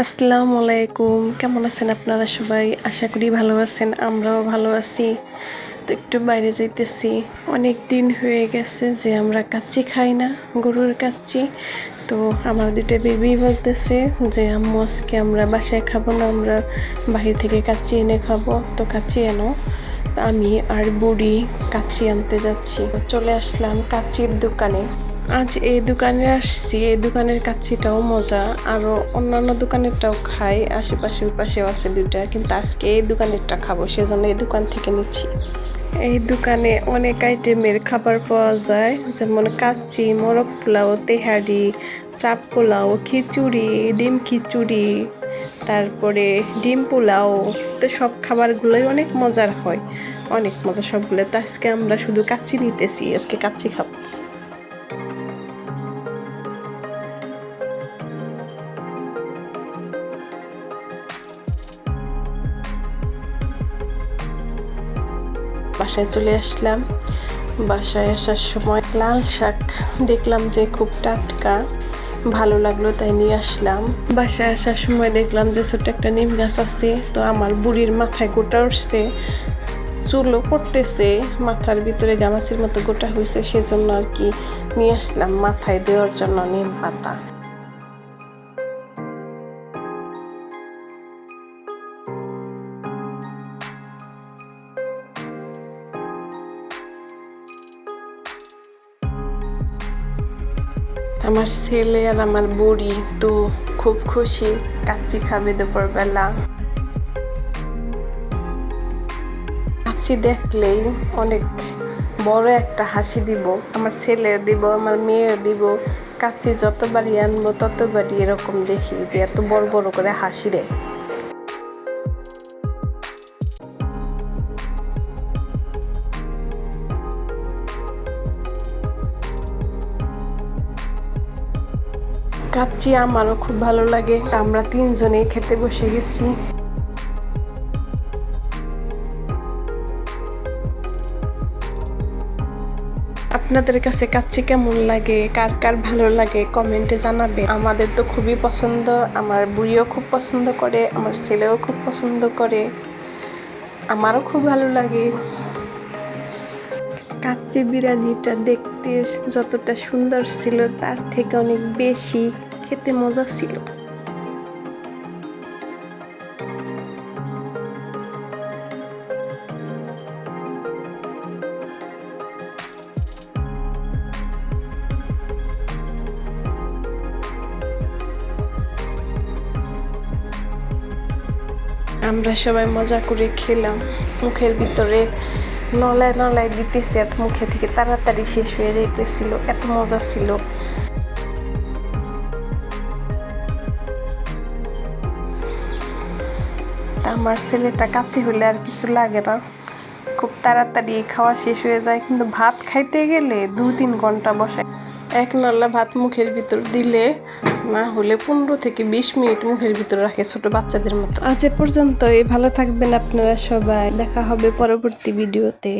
আসসালামু আলাইকুম। কেমন আছেন আপনারা সবাই? আশা করি ভালো আছেন, আমরাও ভালো আছি। তো একটু বাইরে যাইতেছি। অনেক দিন হয়ে গেছে যে আমরা কাচ্চি খাই না, গরুর কাচ্চি। তো আমার দুটো বেবি বলতেছে যে, আম্মু, আজকে আমরা বাসায় খাব না, আমরা বাহির থেকে কাচ্চি এনে খাব। তো কাচ্চি এনো আমি আর বুড়ি কাচ্চি আনতে যাচ্ছি। চলে আসলাম কাচ্চির দোকানে। আজ এই দোকানে আসছি, এই দোকানের কাচ্চিটাও মজা আরও অন্যান্য দোকানেরটাও খাই আশেপাশে পাশেও আছে দুইটা, কিন্তু আজকে এই দোকানেরটা খাব, সেজন্য এই দোকান থেকে নিচ্ছি। এই দোকানে অনেক আইটেমের খাবার পাওয়া যায়, যেমন কাচ্চি, মোরগ পোলাও, তেহারি, চাপ পোলাও, খিচুড়ি, ডিম খিচুড়ি, তারপরে ডিম পোলাও, তো সব খাবারগুলোই অনেক মজার হয়, অনেক মজা সবগুলো। তো আজকে আমরা শুধু কাচ্চি নিতেছি, আজকে কাচ্চি খাব। বাসায় চলে আসলাম। বাসায় আসার সময় লাল শাক দেখলাম যে খুব টাটকা, ভালো লাগল তাই নিয়ে আসলাম। বাসায় আসার সময় দেখলাম যে ছোট্ট একটা নিম গাছ আছে, তো আমার বুড়ির মাথায় গোটা উঠছে, চুলও পড়তেছে, মাথার ভিতরে গামাচির মতো গোটা হয়েছে সেজন্য আর কি নিয়ে আসলাম মাথায় দেওয়ার জন্য নিম পাতা। আমার ছেলে আর আমার বুড়ি তো খুব খুশি, কাচ্চি খাবে দুপুরবেলা। কাচ্চি দেখলেই অনেক বড় একটা হাসি দিব, আমার ছেলেও দিব, আমার মেয়েও দিব। কাচ্চি যতবারই আনব ততবারই এরকম দেখি যে এত বড় বড় করে হাসি দেয়। কাচ্চি আমারও খুব ভালো লাগে। আমরা তিনজনেই খেতে বসে গেছি। আপনাদের কাছে কাচ্চি কেমন লাগে? কার কার ভালো লাগে? কমেন্টে জানাবে আমাদের তো খুবই পছন্দ। আমার বুড়িও খুব পছন্দ করে, আমার ছেলেও খুব পছন্দ করে। আমারও খুব ভালো লাগে। কাচ্চি বিরিয়ানিটা দেখতে যতটা সুন্দর ছিল, তার থেকে অনেক বেশি খেতে মজা ছিল। আমরা সবাই মজা করে খেলাম, মুখের ভিতরে নলায় নলায় দিতেছে আর মুখে থেকে, তাড়াতাড়ি শেষ হয়ে যাইতেছিল, এত মজা ছিল। আমার ছেলেটা কাছে হলে আর কিছু লাগে না। খুব তাড়াতাড়ি খাওয়া শেষ হয়ে যায়, কিন্তু ভাত খাইতে গেলে দু তিন ঘণ্টা বসায়। এক নল্লা ভাত মুখের ভিতর দিলে না হলে পনেরো থেকে বিশ মিনিট মুখের ভিতর রাখে ছোট বাচ্চাদের মতো। আজ এ পর্যন্তই। ভালো থাকবেন আপনারা সবাই। দেখা হবে পরবর্তী ভিডিওতে।